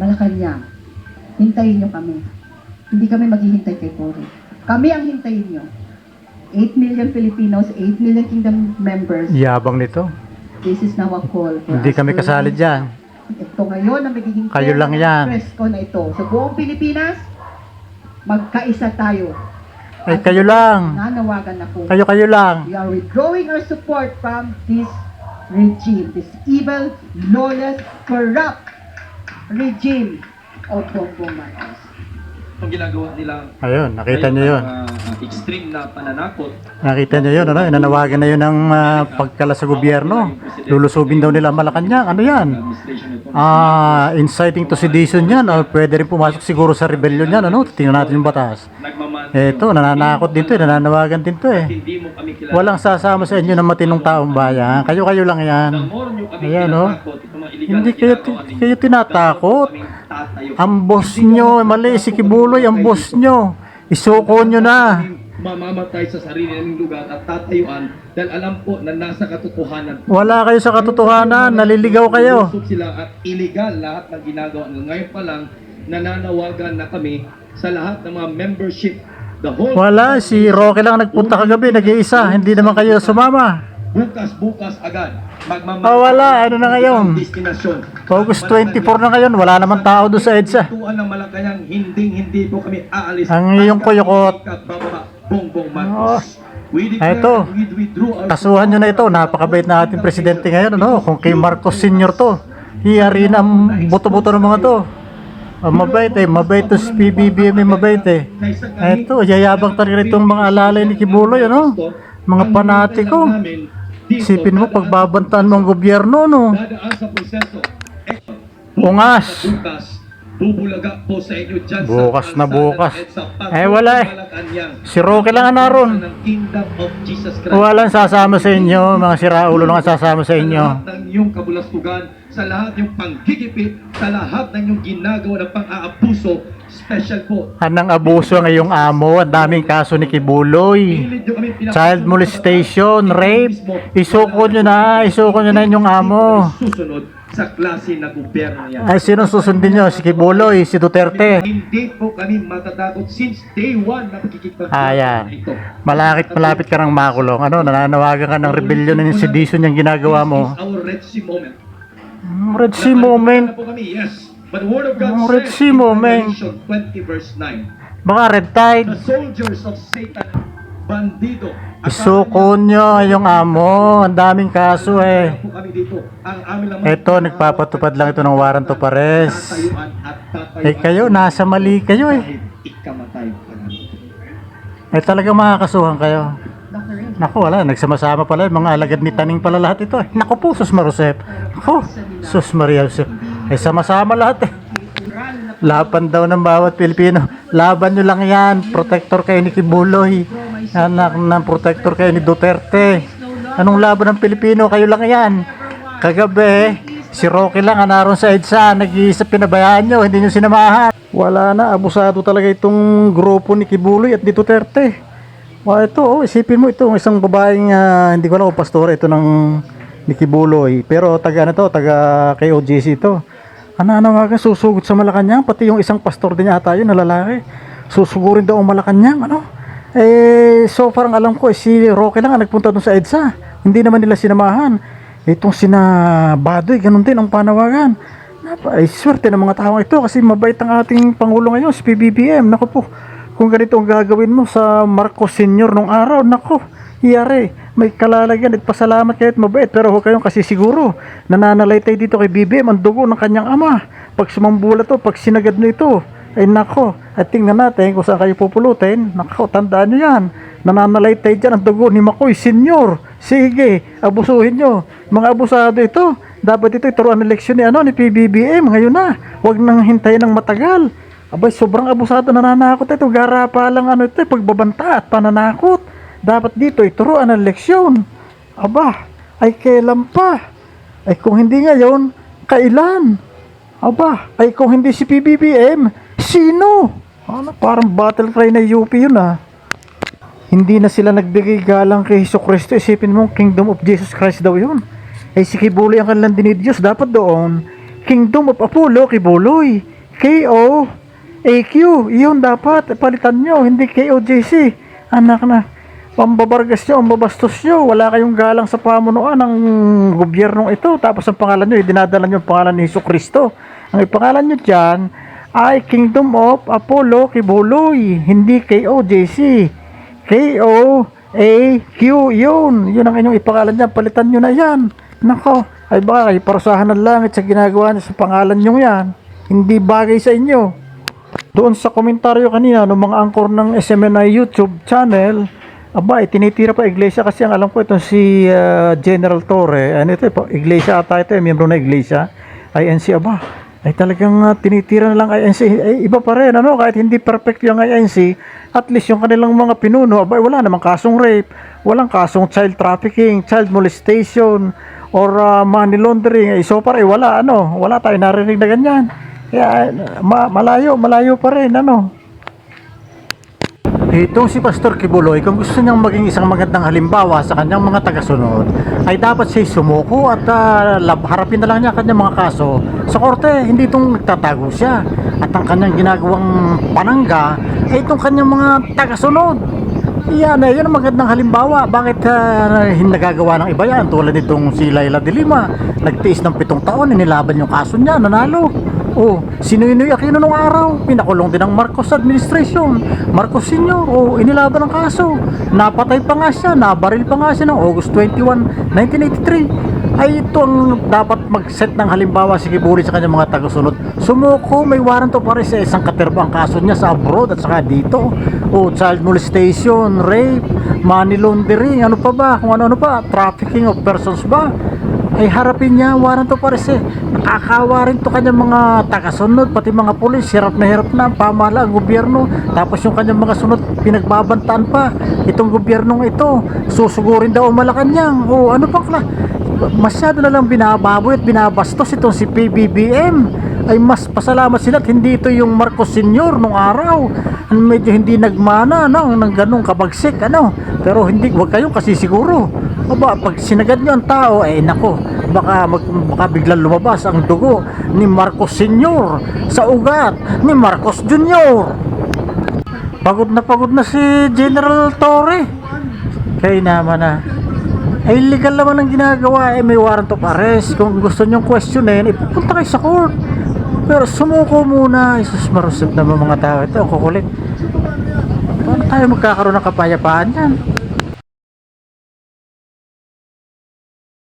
Malacanang, hintayin nyo kami. Hindi kami maghihintay kay Cory. Kami ang hintayin nyo. 8 million Filipinos, 8 million kingdom members. Yabang nito. This is now a call for Hindi us kami to kasali dyan. ito ngayon ang magiging Kayo lang ng yan. presko na ito. Sa buong Pilipinas, magkaisa tayo. Ay, kayo lang. Nanawagan ako. Kayo, kayo lang. We are withdrawing our support from this regime, this evil, lawless, corrupt regime of Bongbong Marcos. Ang ginagawa nila Ayun, nakita nyo yun. ah, extreme na pananakot Nakita nyo yun, ano? Nanawagan na yun ng uh, pagkala sa gobyerno. Lulusubin daw nila ang Malacanang. Ano yan? administration ito. Ah, inciting to sedition yan. O pwede rin pumasok siguro sa rebellion yan. Ano? Tingnan natin yung batas. Nagmaman Eto, nananakot din to eh. Nananawagan din to eh. hindi mo kami kilala. Walang sasama sa inyo ng matinong taong bayan. Kayo-kayo lang yan. The more nyo kami Ayan, oh. Hindi kayo, kayo tinatakot. Ang boss nyo, mali si Kibuloy, ang boss nyo. Isuko nyo na. mamamatay sa sarili naming lugar at tatayuan dahil alam po na nasa katotohanan Wala kayo sa katotohanan, naliligaw kayo. Sila at illegal lahat ng ginagawa. Ngayon pa lang, nananawagan na kami sa lahat ng mga membership. The whole Wala, si Roque lang nagpunta kagabi, nag-iisa. Hindi naman kayo sumama. bukas, bukas agad. Magmamahal Ah. Ano na ngayon? August 24 na ngayon, wala naman tao doon sa EDSA. Malacanang, hindi hindi po kami aalis. Ang iyong kuyukot. Bongbong Marcos. We Ah, ito. Kasuhan nyo na ito, napakabait na ating presidente ngayon. Ano? Kung kay Marcos Sr. to, hiyari na ang buto-buto ng mga to. Ah, mabait eh, mabait to si PBBM eh, mabait eh. Eto, yayabang talaga itong mga alalay ni Kibuloy, ano? Mga panatiko. Isipin mo, pagbabantaan mo ang gobyerno, no? Dadaan sa proseso. Ungas. Bubulaga po sa inyo dyan Bukas na bukas. Eh, wala eh. Si Roque lang ang naroon. Christ. Walang sasama sa inyo, mga siraulo lang ang sasama sa inyo. lahat ng iyong kabulastugan, sa lahat yung panggigipit, sa lahat ng iyong ginagawa ng pang-aabuso, special po. Anang abuso ang iyong amo, ang daming kaso ni Kibuloy. Child molestation, rape, isuko nyo na, isuko nyo na inyong amo. Susunod sa klase na gobyerno yan. Ay, sino susundin nyo? Si Kibuloy, si Duterte. Hindi po kami matatakot since day one na pagkikipag Ayan. ito. Malapit, malapit ka ng makulong. Ano, nananawagan ka ng rebellion ng sedition yung ginagawa mo. This is our Red Sea moment. Red Sea moment. Yes. But word of God Red Sea moment. Revelation 20 verse 9, Baka red tide. The soldiers of Satan, bandido, Isuko nyo yung amo. Ang daming kaso eh. Eto, nagpapatupad lang ito ng warrant to pares. Eh kayo, nasa mali kayo eh. Eh talagang makakasuhan kayo. Naku, wala. Nagsama-sama pala. Mga alagad ni Taning pala lahat ito. eh. Naku po, Sus Marusep. Naku, Sus Maria Josep. Eh, sama-sama lahat eh. Laban daw ng bawat Pilipino. Laban nyo lang yan. Protector kayo ni Kibuloy. Anak ng protector kayo ni Duterte. Anong laban ng Pilipino? Kayo lang yan. Kagabi, si Rocky lang ang naroon sa EDSA. Nag-iisa pinabayaan nyo. Hindi nyo sinamahan. Wala na. Abusado talaga itong grupo ni Kibuloy at ni Duterte. Wow, ito, oh, isipin mo ito, isang babaeng, ah, hindi ko alam kung pastora ito ng Nicky Buloy. Pero taga ano to, taga kay OJC ito. Ano nanawagan, susugod sa Malacanang, pati yung isang pastor din yata yun na lalaki. Susugurin daw ang Malacanang, ano? Eh, so far ang alam ko, eh, si Roque lang ang nagpunta doon sa EDSA. Hindi naman nila sinamahan. Itong sina Badoy, ganun din ang panawagan. Ay swerte ng mga tao ito kasi mabait ang ating Pangulo ngayon, si PBBM. Naku po, kung ganito ang gagawin mo sa Marcos Senior nung araw, nako, iyari, may kalalagyan at pasalamat kayo at mabait. Pero huwag kayong kasi siguro, nananalay tayo dito kay BBM, ang dugo ng kanyang ama. Pag sumambula to, pag sinagad mo ito, ay nako, at tingnan natin kung saan kayo pupulutin. Nako, tandaan nyo yan. Nananalay tayo dyan ang dugo ni Makoy Senior. Sige, abusuhin nyo. Mga abusado ito. Dapat ito ituruan ng leksyon ni, ano, ni PBBM. Ngayon na, huwag nang hintayin ng matagal. Abay, sobrang abusado nananakot ito. Gara pa lang ano ito, pagbabanta at pananakot. Dapat dito ituruan ng leksyon. Aba, ay kailan pa? Ay kung hindi ngayon, kailan? Aba, ay kung hindi si PBBM, sino? Ano, parang battle cry na UP yun ah. Hindi na sila nagbigay galang kay Hesus Kristo. Isipin mo, Kingdom of Jesus Christ daw yun. Ay si Kibuloy ang kanilang dinidiyos. Dapat doon, Kingdom of Apollo, Kibuloy. K.O. AQ, yun dapat, palitan nyo, hindi KOJC. Anak na, pambabargas nyo, pambabastos nyo, wala kayong galang sa pamunuan ng gobyernong ito. Tapos ang pangalan nyo, dinadala nyo ang pangalan ni Hesus Kristo. Ang ipangalan nyo dyan ay Kingdom of Apollo Kibuloy, hindi KOJC. K-O-A-Q, yun. Yun ang inyong ipangalan dyan, palitan nyo na yan. Nako, ay baka kayo parusahan ng langit sa ginagawa nyo sa pangalan nyo yan. Hindi bagay sa inyo. Doon sa komentaryo kanina ng mga angkor ng SMNI YouTube channel, aba, eh, tinitira pa iglesia kasi ang alam ko ito si ah, General Torre, ano ito, po, iglesia ata ito, eh, miyembro na iglesia, INC, aba, ay talagang ah, tinitira na lang INC, eh, iba pa rin, ano, kahit hindi perfect yung INC, at least yung kanilang mga pinuno, aba, wala namang kasong rape, walang kasong child trafficking, child molestation, or ah, money laundering, eh, so far, eh, wala, ano, wala tayo narinig na ganyan. Kaya ma- malayo, malayo pa rin, ano. Itong si Pastor Kibuloy, kung gusto niyang maging isang magandang halimbawa sa kanyang mga tagasunod, ay dapat siya sumuko at lab- harapin na lang niya ang kanyang mga kaso sa korte. Hindi itong nagtatago siya. At ang kanyang ginagawang panangga ay itong kanyang mga tagasunod. Yan, eh, yun ang magandang halimbawa. Bakit uh, nagagawa ng iba yan? Tulad nitong si Laila de Lima. Nagtiis ng pitong taon, inilaban yung kaso niya, nanalo. Oh, si Noynoy Aquino nung araw, pinakulong din ng Marcos administration. Marcos Sr. oh, inilaban ang kaso. Napatay pa nga siya, nabaril pa nga siya noong August 21, 1983. Ay ito ang dapat mag-set ng halimbawa si Kiburi sa kanyang mga tagasunod. Sumuko, may warrant of arrest sa isang katerba kaso niya sa abroad at saka dito. O child molestation, rape, money laundering, ano pa ba, kung ano-ano pa, trafficking of persons ba? Ay harapin niya warrant of arrest eh. Nakakawa rin to kanyang mga tagasunod, pati mga pulis, hirap na hirap na, pamala ang gobyerno. Tapos yung kanyang mga sunod, pinagbabantaan pa. Itong gobyernong ito, susugurin daw ang Malacanang. O ano pang kla? Masyado na lang binababoy at binabastos itong si PBBM. Ay mas pasalamat sila at hindi ito yung Marcos Senior nung araw. Medyo hindi nagmana, no? Nang ganong kabagsik, ano? Pero hindi, wag kayo kasi siguro. Aba, pag sinagad nyo ang tao, eh nako, baka, mag, baka biglang lumabas ang dugo ni Marcos Senior sa ugat ni Marcos Junior. Pagod na pagod na si General Torre. Kaya naman na. Ay legal naman ang ginagawa, eh may warrant of arrest. Kung gusto nyong questionin, ipupunta kayo sa court. Pero sumuko muna. Isus marusip naman mga tao ito, kukulit. Paano tayo magkakaroon ng kapayapaan yan?